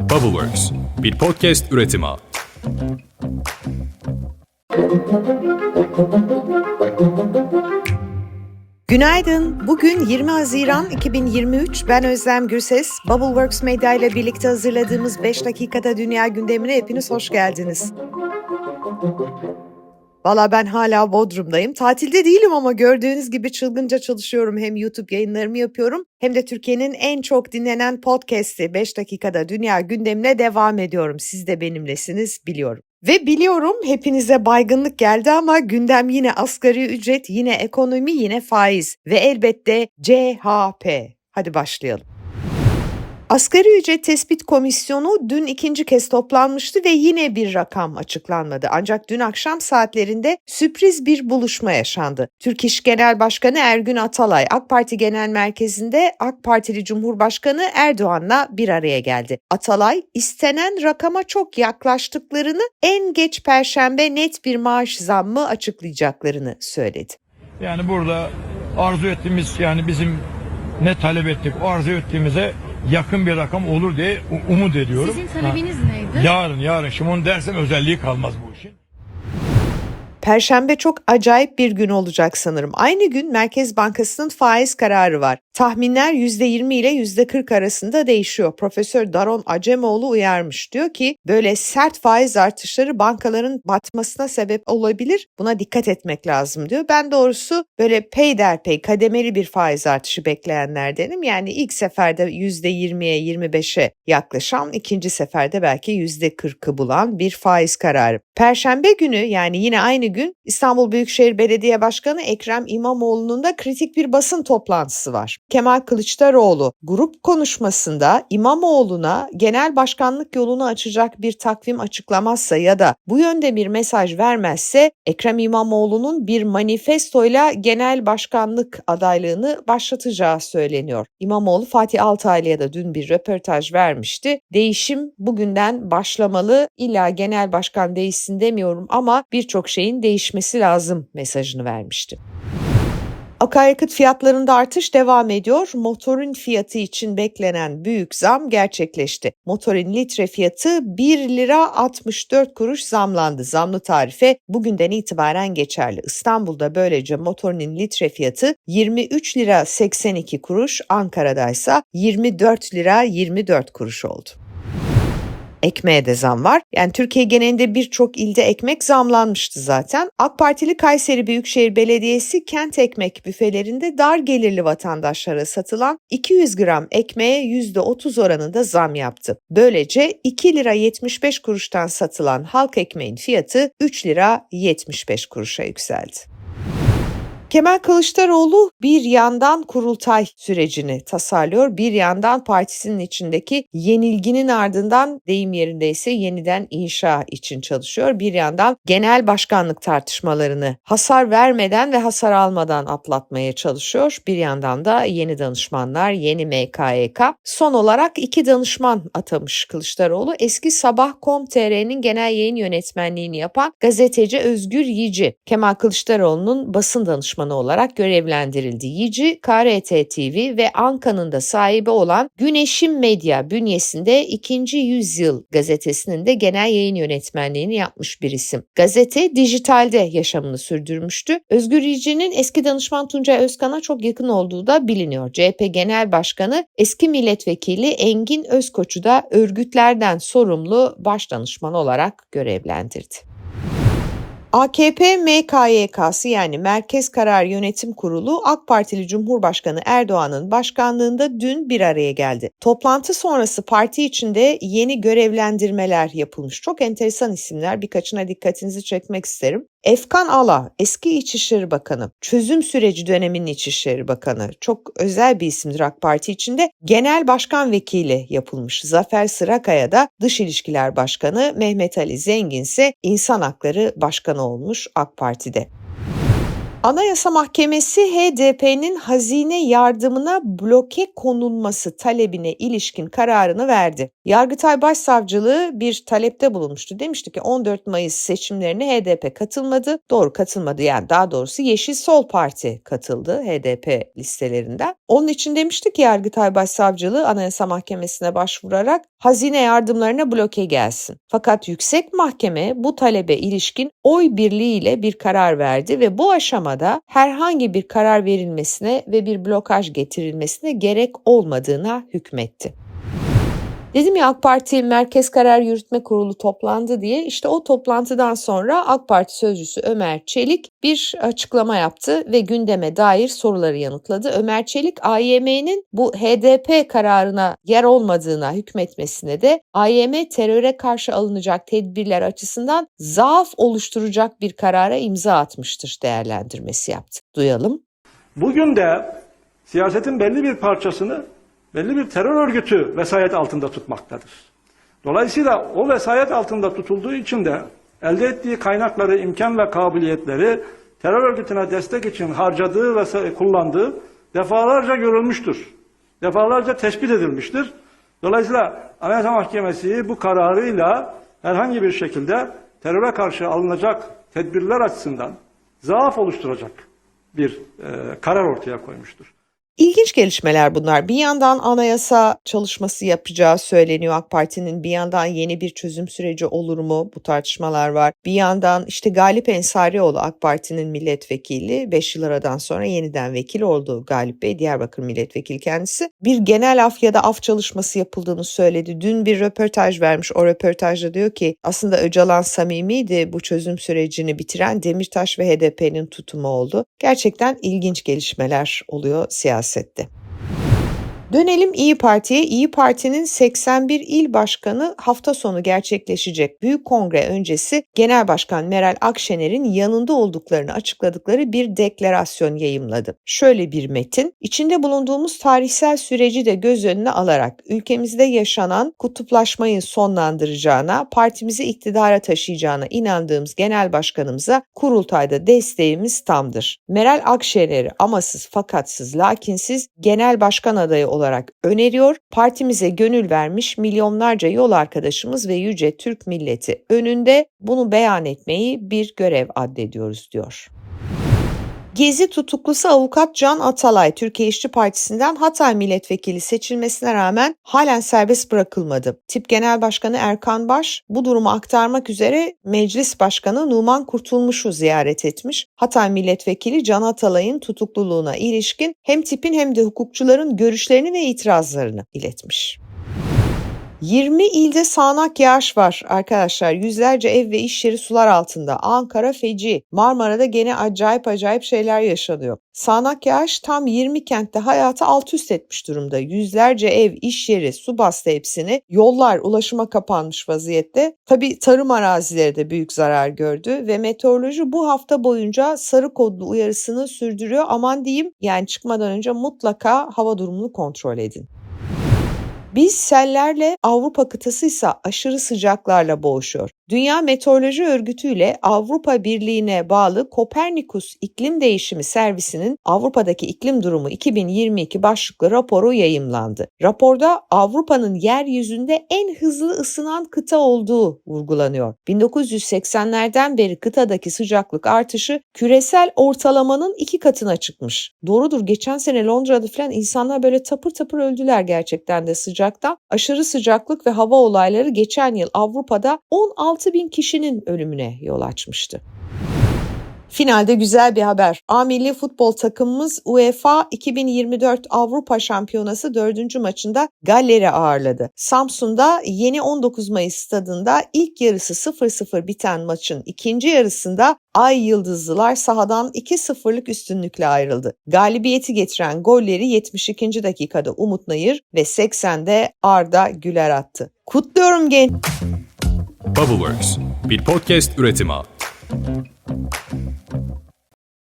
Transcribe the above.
Bubbleworks, bir podcast üretimi. Günaydın. Bugün 20 Haziran 2023. Ben Özlem Gürses. Bubbleworks Medya ile birlikte hazırladığımız 5 dakikada dünya gündemine hepiniz hoş geldiniz. Valla ben hala Bodrum'dayım. Tatilde değilim ama gördüğünüz gibi çılgınca çalışıyorum. Hem YouTube yayınlarımı yapıyorum hem de Türkiye'nin en çok dinlenen podcast'i 5 dakikada dünya gündemine devam ediyorum. Siz de benimlesiniz biliyorum. Ve biliyorum hepinize baygınlık geldi ama gündem yine asgari ücret, yine ekonomi, yine faiz ve elbette CHP. Hadi başlayalım. Asgari ücret tespit komisyonu dün ikinci kez toplanmıştı ve yine bir rakam açıklanmadı. Ancak dün akşam saatlerinde sürpriz bir buluşma yaşandı. Türk İş Genel Başkanı Ergün Atalay AK Parti Genel Merkezi'nde AK Partili Cumhurbaşkanı Erdoğan'la bir araya geldi. Atalay istenen rakama çok yaklaştıklarını en geç perşembe net bir maaş zammı açıklayacaklarını söyledi. Yani burada arzu ettiğimiz yani bizim ne talep ettik arzu ettiğimize yakın bir rakam olur diye umut ediyorum. Sizin talebiniz neydi? Yarın yarın şimdi onu dersem özelliği kalmaz bu işin. Perşembe çok acayip bir gün olacak sanırım. Aynı gün Merkez Bankası'nın faiz kararı var. Tahminler %20 ile %40 arasında değişiyor. Profesör Daron Acemoğlu uyarmış. Diyor ki böyle sert faiz artışları bankaların batmasına sebep olabilir. Buna dikkat etmek lazım diyor. Ben doğrusu böyle peyderpey kademeli bir faiz artışı bekleyenlerdenim. Yani ilk seferde %20'ye 25'e yaklaşan, ikinci seferde belki %40'ı bulan bir faiz kararı. Perşembe günü yani yine aynı gün İstanbul Büyükşehir Belediye Başkanı Ekrem İmamoğlu'nun da kritik bir basın toplantısı var. Kemal Kılıçdaroğlu grup konuşmasında İmamoğlu'na genel başkanlık yolunu açacak bir takvim açıklamazsa ya da bu yönde bir mesaj vermezse Ekrem İmamoğlu'nun bir manifestoyla genel başkanlık adaylığını başlatacağı söyleniyor. İmamoğlu Fatih Altaylı'ya da dün bir röportaj vermişti. Değişim bugünden başlamalı. İlla genel başkan değişsin demiyorum ama birçok şeyin değişmesi lazım mesajını vermişti. Akaryakıt fiyatlarında artış devam ediyor. Motorun fiyatı için beklenen büyük zam gerçekleşti. Motorun litre fiyatı 1 lira 64 kuruş zamlandı. Zamlı tarife bugünden itibaren geçerli. İstanbul'da böylece motorun litre fiyatı 23 lira 82 kuruş, Ankara'da ise 24 lira 24 kuruş oldu. Ekmeğe de zam var. Yani Türkiye genelinde birçok ilde ekmek zamlanmıştı zaten. AK Partili Kayseri Büyükşehir Belediyesi kent ekmek büfelerinde dar gelirli vatandaşlara satılan 200 gram ekmeğe %30 oranında zam yaptı. Böylece 2 lira 75 kuruştan satılan halk ekmeğin fiyatı 3 lira 75 kuruşa yükseldi. Kemal Kılıçdaroğlu bir yandan kurultay sürecini tasarlıyor, bir yandan partisinin içindeki yenilginin ardından deyim yerindeyse yeniden inşa için çalışıyor. Bir yandan genel başkanlık tartışmalarını hasar vermeden ve hasar almadan atlatmaya çalışıyor. Bir yandan da yeni danışmanlar, yeni MKYK. Son olarak iki danışman atamış Kılıçdaroğlu. Eski Sabah.com.tr'nin genel yayın yönetmenliğini yapan gazeteci Özgür Yici, Kemal Kılıçdaroğlu'nun basın danışmanı danışmanı olarak görevlendirildi. Yici, KRT TV ve Anka'nın da sahibi olan Güneşim Medya bünyesinde 2. Yüzyıl gazetesinin de genel yayın yönetmenliğini yapmış bir isim. Gazete dijitalde yaşamını sürdürmüştü. Özgür Yici'nin eski danışman Tuncay Özkan'a çok yakın olduğu da biliniyor. CHP Genel Başkanı eski milletvekili Engin Özkoç'u da örgütlerden sorumlu baş danışman olarak görevlendirdi. AKP MKYK'sı yani Merkez Karar Yönetim Kurulu AK Partili Cumhurbaşkanı Erdoğan'ın başkanlığında dün bir araya geldi. Toplantı sonrası parti içinde yeni görevlendirmeler yapılmış. Çok enteresan isimler birkaçına dikkatinizi çekmek isterim. Efkan Ala, eski İçişleri Bakanı, çözüm süreci döneminin İçişleri Bakanı, çok özel bir isimdir AK Parti içinde. Genel Başkan Vekili yapılmış. Zafer Sırakaya da Dış İlişkiler Başkanı, Mehmet Ali Zengin ise İnsan Hakları Başkanı olmuş AK Parti'de. Anayasa Mahkemesi HDP'nin hazine yardımına bloke konulması talebine ilişkin kararını verdi. Yargıtay Başsavcılığı bir talepte bulunmuştu. Demişti ki 14 Mayıs seçimlerine HDP katılmadı. Doğru katılmadı yani daha doğrusu Yeşil Sol Parti katıldı HDP listelerinden. Onun için demişti ki Yargıtay Başsavcılığı Anayasa Mahkemesi'ne başvurarak hazine yardımlarına bloke gelsin. Fakat yüksek mahkeme bu talebe ilişkin oy birliğiyle bir karar verdi ve bu aşamada herhangi bir karar verilmesine ve bir blokaj getirilmesine gerek olmadığına hükmetti. Dedim ya AK Parti Merkez Karar Yürütme Kurulu toplandı diye işte o toplantıdan sonra AK Parti sözcüsü Ömer Çelik bir açıklama yaptı ve gündeme dair soruları yanıtladı. Ömer Çelik AYM'nin bu HDP kararına yer olmadığına hükmetmesine de AYM teröre karşı alınacak tedbirler açısından zaaf oluşturacak bir karara imza atmıştır değerlendirmesi yaptı. Duyalım. Bugün de siyasetin belli bir parçasını belli bir terör örgütü vesayet altında tutmaktadır. Dolayısıyla o vesayet altında tutulduğu için de elde ettiği kaynakları, imkan ve kabiliyetleri terör örgütüne destek için harcadığı ve kullandığı defalarca görülmüştür. Defalarca tespit edilmiştir. Dolayısıyla Anayasa Mahkemesi bu kararıyla herhangi bir şekilde teröre karşı alınacak tedbirler açısından zaaf oluşturacak bir e, karar ortaya koymuştur. İlginç gelişmeler bunlar. Bir yandan anayasa çalışması yapacağı söyleniyor AK Parti'nin. Bir yandan yeni bir çözüm süreci olur mu? Bu tartışmalar var. Bir yandan işte Galip Ensarioğlu AK Parti'nin milletvekili 5 yıl aradan sonra yeniden vekil oldu Galip Bey. Diyarbakır milletvekili kendisi. Bir genel af ya da af çalışması yapıldığını söyledi. Dün bir röportaj vermiş. O röportajda diyor ki aslında Öcalan samimiydi. Bu çözüm sürecini bitiren Demirtaş ve HDP'nin tutumu oldu. Gerçekten ilginç gelişmeler oluyor siyasi siyasette. Dönelim İyi Parti'ye. İyi Parti'nin 81 il başkanı hafta sonu gerçekleşecek Büyük Kongre öncesi Genel Başkan Meral Akşener'in yanında olduklarını açıkladıkları bir deklarasyon yayımladı. Şöyle bir metin, içinde bulunduğumuz tarihsel süreci de göz önüne alarak ülkemizde yaşanan kutuplaşmayı sonlandıracağına, partimizi iktidara taşıyacağına inandığımız Genel Başkanımıza kurultayda desteğimiz tamdır. Meral Akşener'i amasız fakatsız lakinsiz Genel Başkan adayı olarak öneriyor. Partimize gönül vermiş milyonlarca yol arkadaşımız ve yüce Türk milleti önünde bunu beyan etmeyi bir görev addediyoruz diyor. Gezi tutuklusu avukat Can Atalay Türkiye İşçi Partisi'nden Hatay milletvekili seçilmesine rağmen halen serbest bırakılmadı. Tip Genel Başkanı Erkan Baş bu durumu aktarmak üzere Meclis Başkanı Numan Kurtulmuş'u ziyaret etmiş. Hatay milletvekili Can Atalay'ın tutukluluğuna ilişkin hem tipin hem de hukukçuların görüşlerini ve itirazlarını iletmiş. 20 ilde sağanak yağış var arkadaşlar. Yüzlerce ev ve iş yeri sular altında. Ankara feci. Marmara'da gene acayip acayip şeyler yaşanıyor. Sağanak yağış tam 20 kentte hayatı alt üst etmiş durumda. Yüzlerce ev, iş yeri su bastı hepsini. Yollar ulaşıma kapanmış vaziyette. Tabi tarım arazileri de büyük zarar gördü ve meteoroloji bu hafta boyunca sarı kodlu uyarısını sürdürüyor. Aman diyeyim yani çıkmadan önce mutlaka hava durumunu kontrol edin. Biz sellerle Avrupa kıtası ise aşırı sıcaklarla boğuşuyor. Dünya Meteoroloji Örgütü ile Avrupa Birliği'ne bağlı Kopernikus İklim Değişimi Servisi'nin Avrupa'daki iklim durumu 2022 başlıklı raporu yayımlandı. Raporda Avrupa'nın yeryüzünde en hızlı ısınan kıta olduğu vurgulanıyor. 1980'lerden beri kıtadaki sıcaklık artışı küresel ortalamanın iki katına çıkmış. Doğrudur geçen sene Londra'da falan insanlar böyle tapır tapır öldüler gerçekten de sıcaktan. Aşırı sıcaklık ve hava olayları geçen yıl Avrupa'da 16 6 bin kişinin ölümüne yol açmıştı. Finalde güzel bir haber. A milli futbol takımımız UEFA 2024 Avrupa Şampiyonası 4. maçında Galler'i ağırladı. Samsun'da yeni 19 Mayıs stadında ilk yarısı 0-0 biten maçın ikinci yarısında Ay Yıldızlılar sahadan 2-0'lık üstünlükle ayrıldı. Galibiyeti getiren golleri 72. dakikada Umut Nayır ve 80'de Arda Güler attı. Kutluyorum genç. Bubbleworks, bir podcast üretimi. thank you